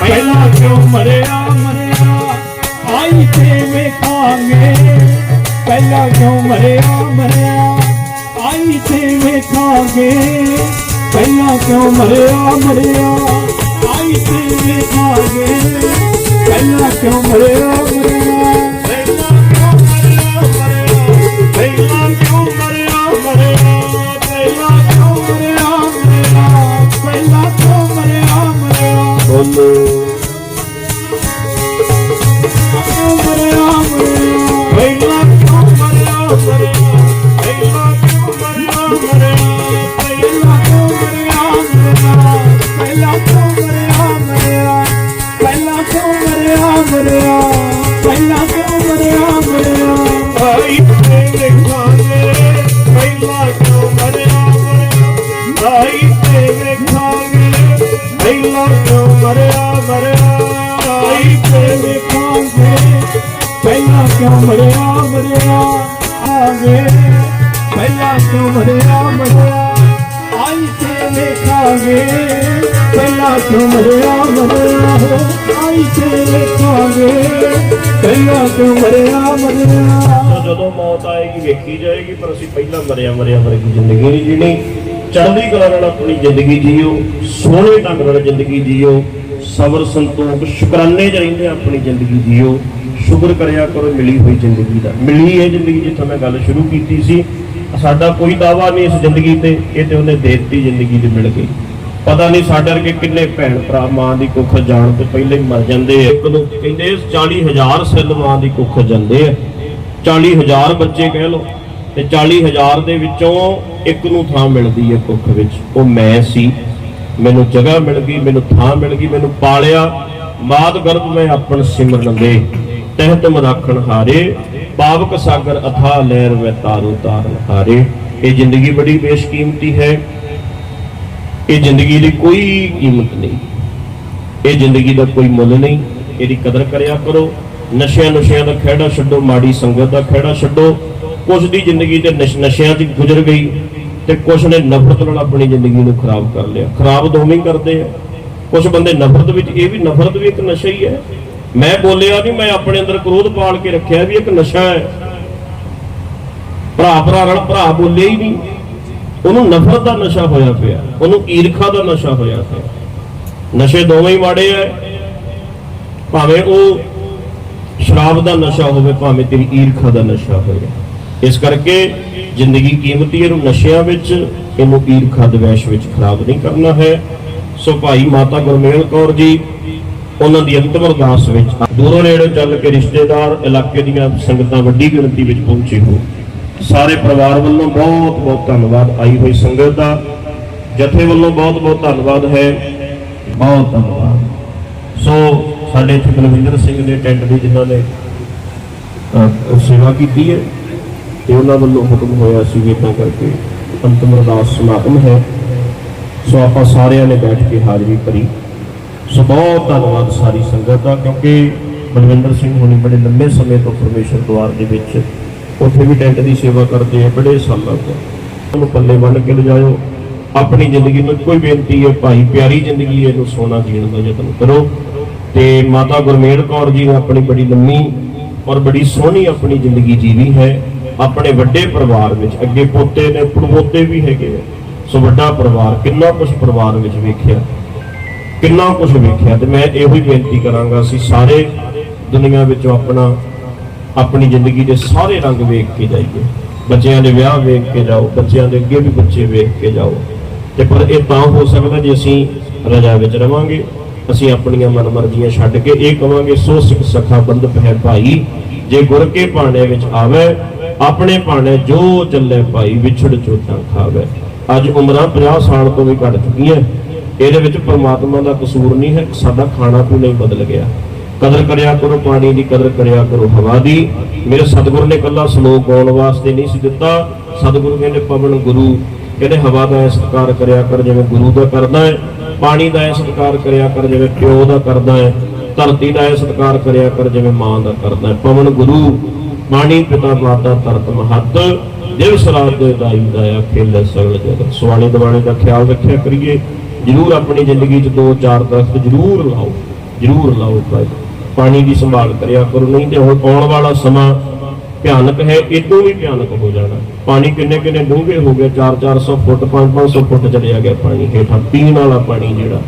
ਪਹਿਲਾਂ ਕਿਉਂ ਮਰਿਆ ਮਰਿਆ, ਆਈ ਤੇ ਵੇਖਾਂਗੇ। ਪਹਿਲਾਂ ਕਿਉਂ ਮਰਿਆ ਮਰਿਆ, ਆਈ ਤੇ ਵੇਖਾਂਗੇ। ਪਹਿਲਾਂ ਕਿਉਂ ਮਰਿਆ ਮਰਿਆ, ਆਈ ਤੇ ਵੇਖਾਂਗੇ। ਪਹਿਲਾਂ ਕਿਉਂ ਮਰਿਆ ਮਰਿਆ, ਪਹਿਲਾਂ ਕਿਉਂ ਮਰਿਆ ਮਰਿਆ, ਪਹਿਲਾਂ ਮਰਿਆ ਪਹਿਲਾਂ ਕਿਉਂ ਮਰਿਆ ਮਰਿਆ? ਆਗੇ ਪਹਿਲਾਂ ਕਿਉਂ ਮਰਿਆ ਮਰਿਆ? ਆਈ ਤੇ ਵੇਖਾਂਗੇ, ਪਹਿਲਾਂ ਕਿਉਂ ਮਰਿਆ ਮਰਿਆ? ਹੋ ਆਈ ਤੇ ਵੇਖਾਂਗੇ, ਪਹਿਲਾਂ ਕਿਉਂ ਮਰਿਆ ਮਰਿਆ? ਜਦੋਂ ਮੌਤ ਆਏਗੀ, ਵੇਖੀ ਜਾਏਗੀ, ਪਰ ਅਸੀਂ ਪਹਿਲਾਂ ਮਰਿਆ ਮਰਿਆ ਵਰਗੀ ਜ਼ਿੰਦਗੀ ਨਹੀਂ ਜੀਣੀ। ਚੜ੍ਹਦੀ ਕਲਾ ਨਾਲ ਆਪਣੀ ਜ਼ਿੰਦਗੀ ਜੀਓ, ਸੋਹਣੇ ਢੰਗ ਨਾਲ ਜ਼ਿੰਦਗੀ ਜੀਓ, ਸਬਰ, ਸੰਤੋਖ, ਸ਼ੁਕਰਾਨੇ ਚ ਰਹਿੰਦੇ ਆਪਣੀ ਜ਼ਿੰਦਗੀ ਜੀਓ। ਸ਼ੁਕਰ ਕਰਿਆ ਕਰੋ, ਮਿਲੀ ਹੋਈ ਜ਼ਿੰਦਗੀ ਦਾ। ਮਿਲੀ ਇਹ ਜ਼ਿੰਦਗੀ ਜਿੱਥੋਂ ਮੈਂ ਗੱਲ ਸ਼ੁਰੂ ਕੀਤੀ ਸੀ, ਸਾਡਾ ਕੋਈ ਦਾਵਾ ਨਹੀਂ ਇਸ ਜ਼ਿੰਦਗੀ ਤੇ, ਇਹ ਤੇ ਉਹਨੇ ਦੇ ਦਿੱਤੀ ਜ਼ਿੰਦਗੀ ਤੇ ਮਿਲ ਗਈ। ਪਤਾ ਨਹੀਂ ਸਾਡੇ ਵਰਗੇ ਕਿੰਨੇ ਭੈਣ ਭਰਾ ਮਾਂ ਦੀ ਕੁੱਖ ਜਾਣ ਤੋਂ ਪਹਿਲੇ ਹੀ ਮਰ ਜਾਂਦੇ ਇੱਕ ਨੂੰ ਕਹਿੰਦੇ 40000 ਸਿੱਲ ਮਾਂ ਦੀ ਕੁੱਖ ਜਾਂਦੇ ਆ। 40000 ਬੱਚੇ ਕਹਿ ਲਓ, ਤੇ 40000 ਦੇ ਵਿੱਚੋਂ ਇੱਕ ਨੂੰ ਥਾਂ ਮਿਲਦੀ ਹੈ ਕੁੱਖ ਵਿੱਚ। ਉਹ ਮੈਂ ਸੀ। ਮੈਨੂੰ ਜਗ੍ਹਾ ਮਿਲ ਗਈ, ਮੈਨੂੰ ਥਾਂ ਮਿਲ ਗਈ, ਮੈਨੂੰ ਪਾਲਿਆ। ਮਾਤ ਗਰਭ ਮੈਂ ਆਪਣ ਸਿਮਰਨ ਦੇ। ਤਹਿ ਤੁਮ ਰਾਖਣ ਹਾਰੇ, ਪਾਵਕ ਸਾਗਰ ਅਥਾ ਲਹਿਰ ਮੈਂ ਤਾਰੂ ਤਾਰਨ ਹਾਰੇ। ਇਹ ਜ਼ਿੰਦਗੀ ਬੜੀ ਬੇਸ਼ਕੀਮਤੀ ਹੈ। ਇਹ ਜ਼ਿੰਦਗੀ ਦੀ ਕੋਈ ਕੀਮਤ ਨਹੀਂ। ਇਹ ਜ਼ਿੰਦਗੀ ਦਾ ਕੋਈ ਮੁੱਲ ਨਹੀਂ। ਇਹਦੀ ਕਦਰ ਕਰਿਆ ਕਰੋ। ਨਸ਼ਿਆਂ ਨੁਸ਼ਿਆਂ ਦਾ ਖਹਿੜਾ ਛੱਡੋ, ਮਾੜੀ ਸੰਗਤ ਦਾ ਖਹਿੜਾ ਛੱਡੋ। ਕੁਝ ਦੀ ਜ਼ਿੰਦਗੀ ਤੇ ਨਸ਼- ਨਸ਼ਿਆਂ 'ਚ ਗੁਜ਼ਰ ਗਈ ਤੇ ਕੁਝ ਨੇ ਨਫ਼ਰਤ ਨਾਲ ਆਪਣੀ ਜ਼ਿੰਦਗੀ ਨੂੰ ਖਰਾਬ ਕਰ ਲਿਆ। ਖਰਾਬ ਦੋਵੇਂ ਕਰਦੇ ਆ। ਕੁਝ ਬੰਦੇ ਨਫ਼ਰਤ ਵਿੱਚ, ਇਹ ਵੀ ਨਫ਼ਰਤ ਵੀ ਇੱਕ ਨਸ਼ਾ ਹੀ ਹੈ। ਮੈਂ ਬੋਲਿਆ ਨਹੀਂ ਮੈਂ ਆਪਣੇ ਅੰਦਰ ਕ੍ਰੋਧ ਪਾਲ ਕੇ ਰੱਖਿਆ ਵੀ ਇੱਕ ਨਸ਼ਾ ਹੈ। ਭਰਾ ਭਰਾ ਨਾਲ ਭਰਾ ਬੋਲੇ ਹੀ ਨਹੀਂ। ਉਹਨੂੰ ਨਫ਼ਰਤ ਦਾ ਨਸ਼ਾ ਹੋਇਆ ਪਿਆ। ਉਹਨੂੰ ਈਰਖਾ ਦਾ ਨਸ਼ਾ ਹੋਇਆ ਪਿਆ। ਨਸ਼ੇ ਦੋਵੇਂ ਹੀ ਮਾੜੇ ਐ ਭਾਵੇਂ ਉਹ ਸ਼ਰਾਬ ਦਾ ਨਸ਼ਾ ਹੋਵੇ, ਭਾਵੇਂ ਤੇਰੀ ਈਰਖਾ ਦਾ ਨਸ਼ਾ ਹੋਵੇ। ਇਸ ਕਰਕੇ ਜ਼ਿੰਦਗੀ ਕੀਮਤੀ ਇਹਨੂੰ ਨਸ਼ਿਆਂ ਵਿੱਚ, ਇਹਨੂੰ ਈਰਖਾ, ਦਵੈਸ਼ ਵਿੱਚ ਖਰਾਬ ਨਹੀਂ ਕਰਨਾ ਹੈ। ਸੋ ਭਾਈ ਮਾਤਾ ਗੁਰਮੇਲ ਕੌਰ ਜੀ ਉਹਨਾਂ ਦੀ ਅੰਤਮ ਅਰਦਾਸ ਵਿੱਚ ਦੂਰੋਂ ਨੇੜੇ ਚੱਲ ਕੇ ਰਿਸ਼ਤੇਦਾਰ ਇਲਾਕੇ ਦੀਆਂ ਸੰਗਤਾਂ ਵੱਡੀ ਗਿਣਤੀ ਵਿੱਚ ਪਹੁੰਚੇ ਹੋ ਸਾਰੇ ਪਰਿਵਾਰ ਵੱਲੋਂ ਬਹੁਤ ਬਹੁਤ ਧੰਨਵਾਦ। ਆਈ ਹੋਈ ਸੰਗਤ ਦਾ ਜਥੇ ਵੱਲੋਂ ਬਹੁਤ ਬਹੁਤ ਧੰਨਵਾਦ ਹੈ। ਬਹੁਤ ਧੰਨਵਾਦ। ਸੋ ਸਾਡੇ ਇੱਥੇ ਬਲਵਿੰਦਰ ਸਿੰਘ ਨੇ ਟੈਂਟ ਦੀ ਜਿਨ੍ਹਾਂ ਨੇ ਸੇਵਾ ਕੀਤੀ ਹੈ ਤੇ ਉਹਨਾਂ ਵੱਲੋਂ ਹੁਕਮ ਹੋਇਆ ਸੀ ਵੀ ਇਦਾਂ ਕਰਕੇ ਅੰਤਮ ਅਰਦਾਸ ਸਮਾਗਮ ਹੈ। ਸੋ ਆਪਾਂ ਸਾਰਿਆਂ ਨੇ ਬੈਠ ਕੇ ਹਾਜ਼ਰੀ ਭਰੀ। ਸੋ ਬਹੁਤ ਧੰਨਵਾਦ ਸਾਰੀ ਸੰਗਤ ਦਾ ਕਿਉਂਕਿ ਬਲਵਿੰਦਰ ਸਿੰਘ ਹੁਣੀ ਬੜੇ ਲੰਬੇ ਸਮੇਂ ਤੋਂ ਪਰਮੇਸ਼ਰ ਦੁਆਰ ਦੇ ਵਿੱਚ ਉੱਥੇ ਵੀ ਟੈਂਟ ਦੀ ਸੇਵਾ ਕਰਦੇ ਆ ਬੜੇ ਸਾਲਾਂ ਤੋਂ। ਉਹਨੂੰ ਪੱਲੇ ਬੰਨ ਕੇ ਲਿਜਾਇਓ। ਆਪਣੀ ਜ਼ਿੰਦਗੀ ਨੂੰ ਕੋਈ ਬੇਨਤੀ ਹੈ ਭਾਈ ਪਿਆਰੀ ਜ਼ਿੰਦਗੀ ਹੈ, ਇਹਨੂੰ ਸੋਨਾ ਜੀਣ ਦਾ ਯਤਨ ਕਰੋ। ਤੇ ਮਾਤਾ ਗੁਰਮੇਲ ਕੌਰ ਜੀ ਨੇ ਆਪਣੀ ਬੜੀ ਲੰਮੀ ਔਰ ਬੜੀ ਸੋਹਣੀ ਆਪਣੀ ਜ਼ਿੰਦਗੀ ਜੀਵੀ ਹੈ। ਆਪਣੇ ਵੱਡੇ ਪਰਿਵਾਰ ਵਿੱਚ ਅੱਗੇ ਪੋਤੇ ਨੇ ਪੜਪੋਤੇ ਵੀ ਹੈਗੇ ਆ। ਸੋ ਵੱਡਾ ਪਰਿਵਾਰ ਕਿੰਨਾ ਕੁਝ ਪਰਿਵਾਰ ਵਿੱਚ ਵੇਖਿਆ। ਕਿੰਨਾ ਕੁਝ ਵੇਖਿਆ ਤੇ ਮੈਂ ਇਹੋ ਹੀ ਬੇਨਤੀ ਕਰਾਂਗਾ ਅਸੀਂ ਸਾਰੇ ਦੁਨੀਆ ਵਿੱਚੋਂ ਆਪਣਾ, ਆਪਣੀ ਜ਼ਿੰਦਗੀ ਦੇ ਸਾਰੇ ਰੰਗ ਵੇਖ ਕੇ ਜਾਈਏ। ਬੱਚਿਆਂ ਦੇ ਵਿਆਹ ਵੇਖ ਕੇ ਜਾਓ, ਬੱਚਿਆਂ ਦੇ ਅੱਗੇ ਵੀ ਬੱਚੇ ਵੇਖ ਕੇ ਜਾਓ। ਤੇ ਪਰ ਇਹ ਤਾਂ ਹੋ ਸਕਦਾ ਜੇ ਅਸੀਂ ਰਜਾ ਵਿੱਚ ਰਵਾਂਗੇ, ਅਸੀਂ ਆਪਣੀਆਂ ਮਨਮਰਜ਼ੀਆਂ ਛੱਡ ਕੇ ਇਹ ਕਵਾਂਗੇ, ਸੋ ਸਿੱਖ ਸਖਾ ਬੰਧਪ ਹੈ ਭਾਈ, ਜੇ ਗੁਰ ਕੇ ਪਾਣੇ ਵਿੱਚ ਆਵੇ, ਆਪਣੇ ਭਾਣੇ ਜੋ ਚੱਲੇ ਭਾਈ, ਵਿਛੜ ਚੋਟਾਂ ਖਾਵੇ। ਅੱਜ ਉਮਰਾਂ 50 ਸਾਲ ਤੋਂ ਵੀ ਘੱਟ ਚੁੱਕੀਆਂ। ਇਹਦੇ ਵਿੱਚ ਪ੍ਰਮਾਤਮਾ ਦਾ ਕਸੂਰ ਨਹੀਂ ਹੈ, ਸਾਡਾ ਖਾਣਾ ਪੀਣਾ ਹੀ ਬਦਲ ਗਿਆ? ਕਦਰ ਕਰਿਆ ਕਰੋ, ਪਾਣੀ ਦੀ ਕਦਰ ਕਰਿਆ ਕਰੋ, ਹਵਾ ਦੀ। ਮੇਰੇ ਸਤਿਗੁਰੂ ਨੇ ਕੱਲਾ ਸ਼ਲੋਕ ਗਾਉਣ ਵਾਸਤੇ ਨਹੀਂ ਸੀ ਦਿੱਤਾ। ਸਤਿਗੁਰੂ ਕਹਿੰਦੇ, ਪਵਨ ਗੁਰੂ। ਕਹਿੰਦੇ, ਹਵਾ ਦਾ ਐ ਸਤਿਕਾਰ ਕਰਿਆ ਕਰ ਜਿਵੇਂ ਗੁਰੂ ਦਾ ਕਰਦਾ ਹੈ। ਪਾਣੀ ਦਾ ਐ ਸਤਿਕਾਰ ਕਰਿਆ ਕਰ ਜਿਵੇਂ ਪਿਓ ਦਾ ਕਰਦਾ ਹੈ। ਧਰਤੀ ਦਾ ਐ ਸਤਿਕਾਰ ਕਰਿਆ ਕਰ ਜਿਵੇਂ ਮਾਂ ਦਾ ਕਰਦਾ ਹੈ। ਪਵਨ ਗੁਰੂ, ਪਾਣੀ ਪਿਤਾ ਮਾਤਾ ਧਰਤ ਮਹੱਤ। ਦਿਵ ਸਰਾਤ ਦੇ ਦਾਈ ਦਾ ਖੇਲ ਸਗਲ ਜਗਤ। ਸਵਾਲੇ ਦਿਵਾਲੇ ਦਾ ਖਿਆਲ ਰੱਖਿਆ ਕਰੀਏ। ਜਰੂਰ ਆਪਣੀ ਜ਼ਿੰਦਗੀ 'ਚ ਦੋ ਚਾਰ ਦਰਖਤ ਜਰੂਰ ਲਾਓ ਜਰੂਰ ਲਾਓ ਭਾਈ। ਪਾਣੀ ਦੀ ਸੰਭਾਲ ਕਰਿਆ ਕਰੋ, ਨਹੀਂ ਤੇ ਹੁਣ ਆਉਣ ਵਾਲਾ ਸਮਾਂ ਭਿਆਨਕ ਹੈ ਇਦੋਂ ਵੀ ਭਿਆਨਕ ਹੋ ਜਾਣਾ। ਪਾਣੀ ਕਿੰਨੇ ਕਿੰਨੇ ਡੂੰਘੇ ਹੋ ਗਏ 4-400 ਫੁੱਟ 5-500 ਫੁੱਟ ਚਲਿਆ ਗਿਆ ਪਾਣੀ ਹੇਠਾਂ, ਪੀਣ ਵਾਲਾ ਪਾਣੀ ਜਿਹੜਾ।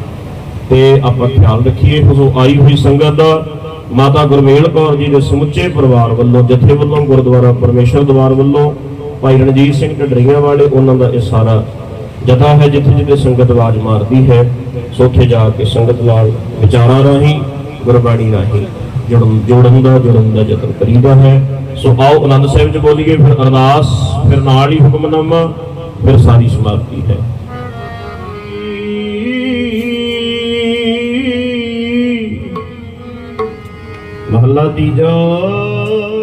ਤੇ ਆਪਾਂ ਖਿਆਲ ਰੱਖੀਏ ਉਸੋਂ ਆਈ ਹੋਈ ਸੰਗਤ ਦਾ ਮਾਤਾ ਗੁਰਮੇਲ ਕੌਰ ਜੀ ਦੇ ਸਮੁੱਚੇ ਪਰਿਵਾਰ ਵੱਲੋਂ, ਜਥੇ ਵੱਲੋਂ, ਗੁਰਦੁਆਰਾ ਪਰਮੇਸ਼ਰ ਦਵਾਰ ਵੱਲੋਂ, ਭਾਈ ਰਣਜੀਤ ਸਿੰਘ ਢੱਡਰੀਆਂ ਵਾਲੇ, ਉਹਨਾਂ ਦਾ ਇਹ ਸਾਰਾ ਜਥਾ ਹੈ ਜਿੱਥੇ ਜਿੱਥੇ ਸੰਗਤ ਆਵਾਜ਼ ਮਾਰਦੀ ਹੈ ਸੋ ਉੱਥੇ ਜਾ ਕੇ ਸੰਗਤ ਨਾਲ ਵਿਚਾਰਾਂ ਰਾਹੀਂ, ਗੁਰਬਾਣੀ ਰਾਹੀਂ ਜੁੜਨ, ਜੋੜਨ ਦਾ, ਜੁੜਨ ਦਾ ਯਤਨ ਕਰੀਦਾ ਹੈ। ਸੋ ਆਓ ਆਨੰਦ ਸਾਹਿਬ ਚ ਬੋਲੀਏ, ਫਿਰ ਅਰਦਾਸ, ਫਿਰ ਨਾਲ ਹੀ ਹੁਕਮਨਾਮਾ ਫਿਰ ਸਾਰੀ ਸਮਾਪਤੀ ਹੈ। ਮਹੱਲਾ ਤੀਜਾ।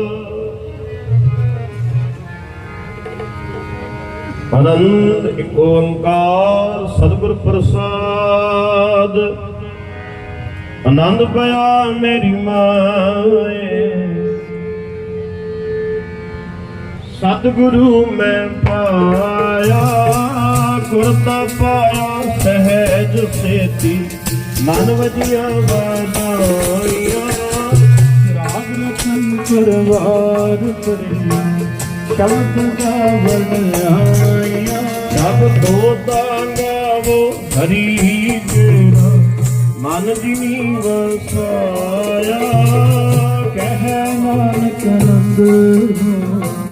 ਅਨੰਦ ਇੱਕ ਓੰਕਾਰ ਸਤਿਗੁਰ ਪ੍ਰਸਾਦ। ਆਨੰਦ ਪਿਆ ਮੇਰੀ ਮਾਏ। ਸਤਿਗੁਰੂ ਮੈਂ ਪਾਇਆ ਗੁਰ ਦਾ ਪਾਇਆ, ਸਹਿਜ ਸੇਤੀ, ਮਨ ਵਜੀਆਂ ਵਾਦਾਈਆਂ ਰਾਗ ਰਤਨ ਕਰਵਾਰ ਕਰਿਆ ਸ਼ਬਦ ਦਾ ਵਡਿਆਈਆ ਸਭ ਦੋਤਾ ਗਾਵੋ ਹਰੀ ਤੇਰਾ ਮਨ ਜਿਨੀ ਵਸਾਇਆ ਕਹਿ ਮਨ ਨੰਦ